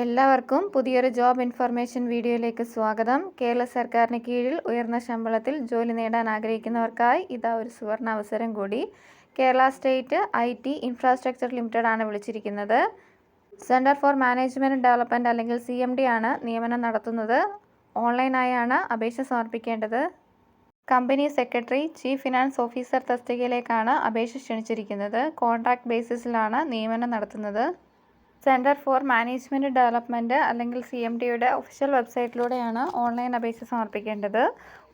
എല്ലാവർക്കും പുതിയൊരു job information വീഡിയോയിലേക്ക് സ്വാഗതം. കേരള സർക്കാരിന് കീഴിൽ ഉയർന്ന ശമ്പളത്തിൽ ജോലി നേടാൻ ആഗ്രഹിക്കുന്നവർക്കായി ഇതാ ഒരു സുവർണ അവസരം കൂടി. Kerala state I T infrastructure limited ആണ് വിളിച്ചിരിക്കുന്നത്. സെന്റർ ഫോർ മാനേജ്മെന്റ് ഡെവലപ്മെന്റ് അല്ലെങ്കിൽ സി എം ഡി ആണ് നിയമനം നടത്തുന്നത്. ഓൺലൈനായാണ് അപേക്ഷ സമർപ്പിക്കേണ്ടത്. Company secretary chief finance officer തസ്തികയിലേക്കാണ് അപേക്ഷ ക്ഷണിച്ചിരിക്കുന്നത്. കോൺട്രാക്ട് ബേസിസിലാണ് നിയമനം നടത്തുന്നത്. സെന്റർ ഫോർ മാനേജ്മെന്റ് ഡെവലപ്മെന്റ് അല്ലെങ്കിൽ സി എം ഡിയുടെ ഒഫീഷ്യൽ വെബ്സൈറ്റിലൂടെയാണ് ഓൺലൈൻ അപേക്ഷ സമർപ്പിക്കേണ്ടത്.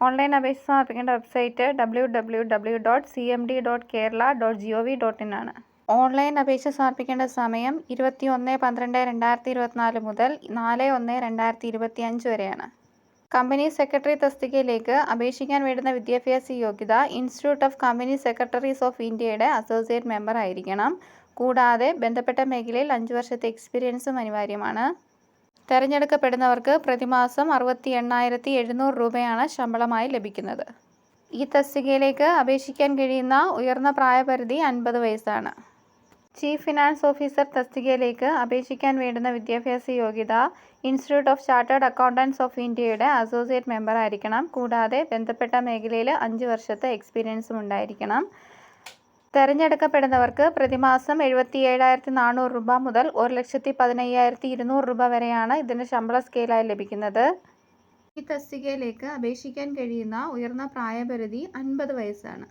ഓൺലൈൻ അപേക്ഷ സമർപ്പിക്കേണ്ട website W W W dot C M D dot Kerala dot G O V dot in ആണ്. ഓൺലൈൻ അപേക്ഷ സമർപ്പിക്കേണ്ട സമയം ഇരുപത്തി ഒന്ന് പന്ത്രണ്ട് രണ്ടായിരത്തി ഇരുപത്തിനാല് മുതൽ നാല് ഒന്ന് രണ്ടായിരത്തി ഇരുപത്തി അഞ്ച് വരെയാണ്. കമ്പനി സെക്രട്ടറി തസ്തികയിലേക്ക് അപേക്ഷിക്കാൻ വേണ്ടുന്ന വിദ്യാഭ്യാസ യോഗ്യത institute of company secretaries of ഇന്ത്യയുടെ അസോസിയേറ്റ് മെമ്പർ ആയിരിക്കണം. കൂടാതെ ബന്ധപ്പെട്ട മേഖലയിൽ അഞ്ച് വർഷത്തെ എക്സ്പീരിയൻസും അനിവാര്യമാണ്. തിരഞ്ഞെടുക്കപ്പെടുന്നവർക്ക് പ്രതിമാസം അറുപത്തി എണ്ണായിരത്തി എഴുന്നൂറ് രൂപയാണ് ശമ്പളമായി ലഭിക്കുന്നത്. ഈ തസ്തികയിലേക്ക് അപേക്ഷിക്കാൻ കഴിയുന്ന ഉയർന്ന പ്രായപരിധി അൻപത് വയസ്സാണ്. ചീഫ് ഫിനാൻസ് ഓഫീസർ തസ്തികയിലേക്ക് അപേക്ഷിക്കാൻ വേണ്ടുന്ന വിദ്യാഭ്യാസ യോഗ്യത institute of chartered accountants of ഇന്ത്യയുടെ അസോസിയേറ്റ് മെമ്പർ ആയിരിക്കണം കൂടാതെ ബന്ധപ്പെട്ട മേഖലയിൽ അഞ്ച് വർഷത്തെ എക്സ്പീരിയൻസും ഉണ്ടായിരിക്കണം. തിരഞ്ഞെടുക്കപ്പെടുന്നവർക്ക് പ്രതിമാസം എഴുപത്തി ഏഴായിരത്തി നാനൂറ് രൂപ മുതൽ ഒരു ലക്ഷത്തി പതിനയ്യായിരത്തി ഇരുന്നൂറ് രൂപ വരെയാണ് ഇതിന് ശമ്പള സ്കെയിലായി ലഭിക്കുന്നത്. ഈ തസ്തികയിലേക്ക് അപേക്ഷിക്കാൻ കഴിയുന്ന ഉയർന്ന പ്രായപരിധി അൻപത് വയസ്സാണ്.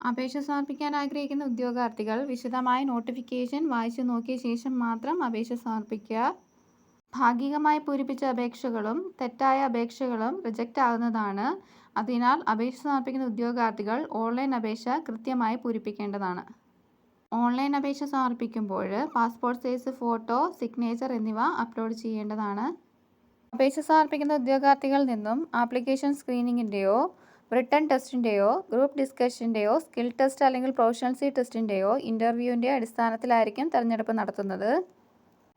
അപേക്ഷ സമർപ്പിക്കാൻ ആഗ്രഹിക്കുന്ന ഉദ്യോഗാർത്ഥികൾ വിശദമായ നോട്ടിഫിക്കേഷൻ വായിച്ചു നോക്കിയ ശേഷം മാത്രം അപേക്ഷ സമർപ്പിക്കുക. ഭാഗികമായി പൂരിപ്പിച്ച അപേക്ഷകളും തെറ്റായ അപേക്ഷകളും റിജക്റ്റ് ആകുന്നതാണ്. അതിനാൽ അപേക്ഷ സമർപ്പിക്കുന്ന ഉദ്യോഗാർത്ഥികൾ ഓൺലൈൻ അപേക്ഷ കൃത്യമായി പൂരിപ്പിക്കേണ്ടതാണ്. ഓൺലൈൻ അപേക്ഷ സമർപ്പിക്കുമ്പോൾ പാസ്പോർട്ട് സൈസ് ഫോട്ടോ സിഗ്നേച്ചർ എന്നിവ അപ്ലോഡ് ചെയ്യേണ്ടതാണ്. അപേക്ഷ സമർപ്പിക്കുന്ന ഉദ്യോഗാർത്ഥികളിൽ നിന്നും ആപ്ലിക്കേഷൻ സ്ക്രീനിങ്ങിന്റെയോ റിട്ടേൺ ടെസ്റ്റിന്റെയോ ഗ്രൂപ്പ് ഡിസ്കഷന്റെയോ സ്കിൽ ടെസ്റ്റ് അല്ലെങ്കിൽ പ്രൊഫഷണൽസി ടെസ്റ്റിന്റെയോ ഇന്റർവ്യൂവിന്റെ അടിസ്ഥാനത്തിലായിരിക്കും തിരഞ്ഞെടുപ്പ് നടത്തുന്നത്.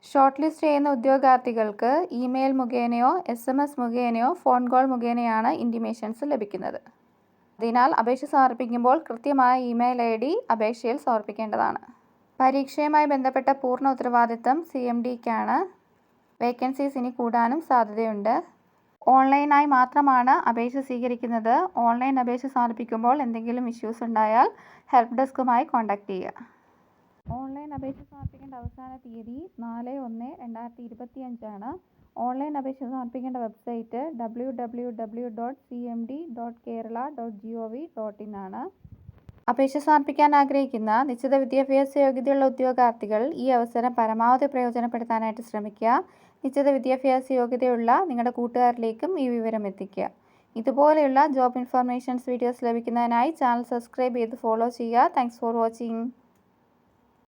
ഷോർട്ട് ലിസ്റ്റ് ചെയ്യുന്ന ഉദ്യോഗാർത്ഥികൾക്ക് ഇമെയിൽ മുഖേനയോ എസ് എം എസ് മുഖേനയോ ഫോൺ കോൾ മുഖേനയാണ് ഇന്റിമേഷൻസ് ലഭിക്കുന്നത്. അതിനാൽ അപേക്ഷ സമർപ്പിക്കുമ്പോൾ കൃത്യമായ ഇമെയിൽ ഐ ഡി അപേക്ഷയിൽ സമർപ്പിക്കേണ്ടതാണ്. പരീക്ഷയുമായി ബന്ധപ്പെട്ട പൂർണ ഉത്തരവാദിത്തം സി എം ഡിക്കാണ്. വേക്കൻസീസ് ഇനി കൂടാനും സാധ്യതയുണ്ട്. ഓൺലൈനായി മാത്രമാണ് അപേക്ഷ സ്വീകരിക്കുന്നത്. ഓൺലൈൻ അപേക്ഷ സമർപ്പിക്കുമ്പോൾ എന്തെങ്കിലും ഇഷ്യൂസ് ഉണ്ടായാൽ ഹെൽപ്പ് ഡെസ്കുമായി കോൺടാക്റ്റ് ചെയ്യുക. ഓൺലൈൻ അപേക്ഷ സമർപ്പിക്കേണ്ട അവസാന തീയതി നാല് ഒന്ന് രണ്ടായിരത്തി ഇരുപത്തി അഞ്ചാണ് ഓൺലൈൻ അപേക്ഷ സമർപ്പിക്കേണ്ട website W W W dot C M D dot Kerala dot G O V dot in ആണ്. അപേക്ഷ സമർപ്പിക്കാൻ ആഗ്രഹിക്കുന്ന നിശ്ചിത വിദ്യാഭ്യാസ യോഗ്യതയുള്ള ഉദ്യോഗാർത്ഥികൾ ഈ അവസരം പരമാവധി പ്രയോജനപ്പെടുത്താനായിട്ട് ശ്രമിക്കുക. നിശ്ചിത വിദ്യാഭ്യാസ യോഗ്യതയുള്ള നിങ്ങളുടെ കൂട്ടുകാരിലേക്കും ഈ വിവരം എത്തിക്കുക. ഇതുപോലെയുള്ള ജോബ് ഇൻഫർമേഷൻസ് വീഡിയോസ് ലഭിക്കുന്നതിനായി ചാനൽ സബ്സ്ക്രൈബ് ചെയ്ത് ഫോളോ ചെയ്യുക. Thanks for watching